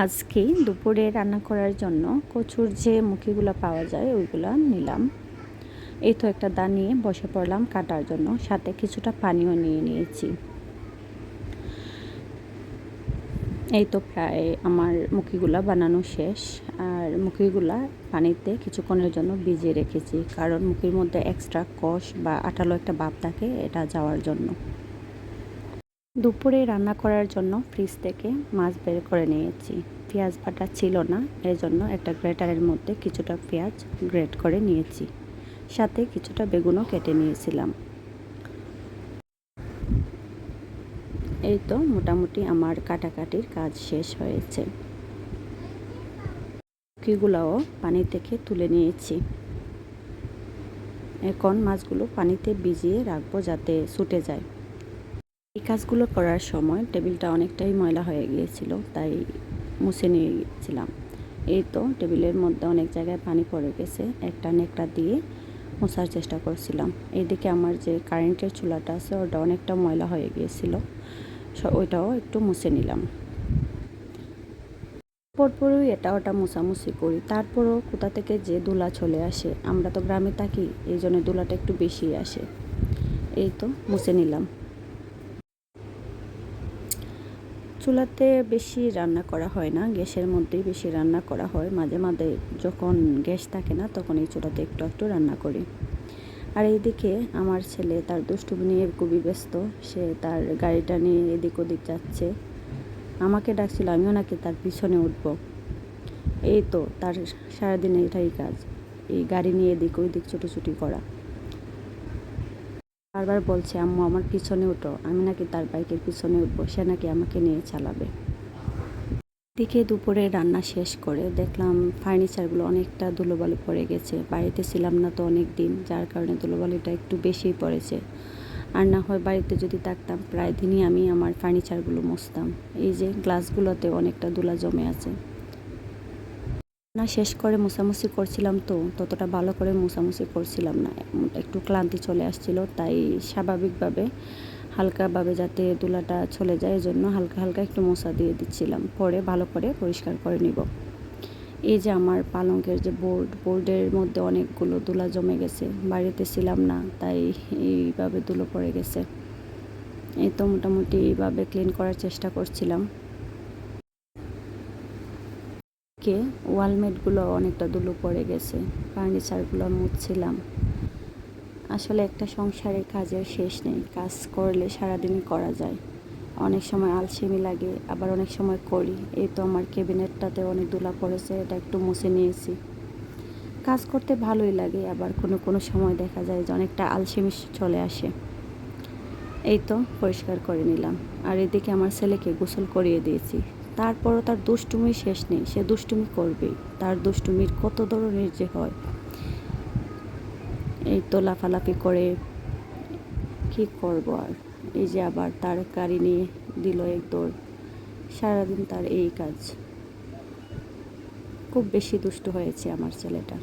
আজকে দুপুরে রান্না করার জন্য কচুর যে মুখিগুলো পাওয়া যায়, ওইগুলো নিলাম। এই তো একটা দা নিয়ে বসে পড়লাম কাটার জন্য, সাথে কিছুটা পানিও নিয়ে নিয়েছি। এই তো প্রায় আমার মুখিগুলা বানানো শেষ, আর মুখিগুলা পানিতে কিছুক্ষণের জন্য ভিজিয়ে রেখেছি, কারণ মুখির মধ্যে এক্সট্রা কষ বা আঠালো একটা ভাব থাকে, এটা যাওয়ার জন্য। দুপুরে রান্না করার জন্য ফ্রিজ থেকে মাছ বের করে নিয়েছি। পেঁয়াজ বাটা ছিল না এর জন্য একটা গ্রেটারের মধ্যে কিছুটা পেঁয়াজ গ্রেট করে নিয়েছি। সাথে কিছুটা বেগুনও কেটে নিয়েছিলাম। এই তো মোটামুটি আমার কাটাকাটির কাজ শেষ হয়েছে। কিগুলাও পানি থেকে তুলে নিয়েছি। এখন মাছগুলো পানিতে ভিজিয়ে রাখব যাতে ছুটে যায়। এই কাজগুলো করার সময় টেবিলটা অনেকটাই ময়লা হয়ে গিয়েছিল, তাই মুছে নিয়ে গিয়েছিলাম এই তো টেবিলের মধ্যে অনেক জায়গায় পানি পড়ে গেছে, একটা নেকড়া দিয়ে মোছার চেষ্টা করছিলাম। এইদিকে আমার যে কারেন্টের চুলাটা আছে, ওটা অনেকটা ময়লা হয়ে গিয়েছিল ওইটাও একটু মুছে নিলাম। পরপরই এটা ওটা মুছামুছি করি। তারপরও কোথা থেকে যে দুলা চলে আসে, আমরা তো গ্রামে থাকি, এই জন্য দুলাটা একটু বেশি আসে। এই তো মুছে নিলাম। চুলাতে বেশি রান্না করা হয় না, গ্যাসের মধ্যেই বেশি রান্না করা হয়। মাঝে মাঝে যখন গ্যাস থাকে না, তখন এই চুলাতে একটু একটু রান্না করি। আর এইদিকে আমার ছেলে তার দুষ্টুমি নিয়ে খুবই ব্যস্ত, সে তার গাড়িটা নিয়ে এদিক ওদিক যাচ্ছে। আমাকে ডাকছিল, আমিও নাকি তার পিছনে উঠব। এই তো তার সারাদিন এটাই কাজ, এই গাড়ি নিয়ে এদিক ওইদিক ছুটোছুটি করা। বারবার বলছে, আম্মু, আমার পিছনে উঠো। আমি নাকি তার বাইকের পিছনে উঠবো। সে নাকি আমাকে নিয়ে চালাবে। দিকে দুপুরে রান্না শেষ করে দেখলাম ফার্নিচারগুলো অনেকটা ধুলোবালি পড়ে গেছে। বাড়িতে ছিলাম না তো অনেক দিন, যার কারণে ধুলোবালিটা একটু বেশিই পড়েছে। আর না হয় বাড়িতে যদি থাকতাম, প্রায় দিনই আমি আমার ফার্নিচারগুলো মুছতাম। এই যে, গ্লাসগুলোতে অনেকটা ধুলা জমে আছে। না শেষ করে মোছামুছি করছিলাম তো, ততটা ভালো করে মোছামুছি করছিলাম না। একটু ক্লান্তি চলে আসছিল, তাই স্বাভাবিকভাবে হালকাভাবে যাতে তুলাটা চলে যায়, এজন্য হালকা হালকা একটু মোছা দিয়ে দিচ্ছিলাম। পরে ভালো করে পরিষ্কার করে নিব। এই যে আমার পালঙ্কের যে বোর্ড বোর্ডের মধ্যে অনেকগুলো দুলা জমে গেছে, বাড়িতে ছিলাম না, তাই এইভাবে দুলো পড়ে গেছে। এই তো মোটামুটি এইভাবে ক্লিন করার চেষ্টা করছিলাম। কে? ওয়ালমেটগুলো অনেকটা দুলো পড়ে গেছে। ফার্নিচারগুলো মুছছিলাম। আসলে একটা সংসারের কাজের শেষ নেই। কাজ করলে সারাদিনই করা যায়। অনেক সময় আলসেমি লাগে, আবার অনেক সময় করি। এই তো আমার ক্যাবিনেটটাতে অনেক দোলা পড়েছে, এটা একটু মুছে নিয়েছি। কাজ করতে ভালোই লাগে, আবার কোনো কোনো সময় দেখা যায় যে অনেকটা আলসেমি চলে আসে। এই তো, পরিষ্কার করে নিলাম। আর এদিকে আমার ছেলেকে গোসল করিয়ে দিয়েছি। তারপরও তার দুষ্টুমি শেষ নেই। সে দুষ্টুমি করবেই। তার দুষ্টুমির কত ধরনের যে হয়। এই তো লাফালাফি করে কি করব আর? এই যে আবার তার গাড়ি নিয়ে দিল এক দৌড়। সারাদিন তার এই কাজ। খুব বেশি দুষ্ট হয়েছে আমার ছেলেটা।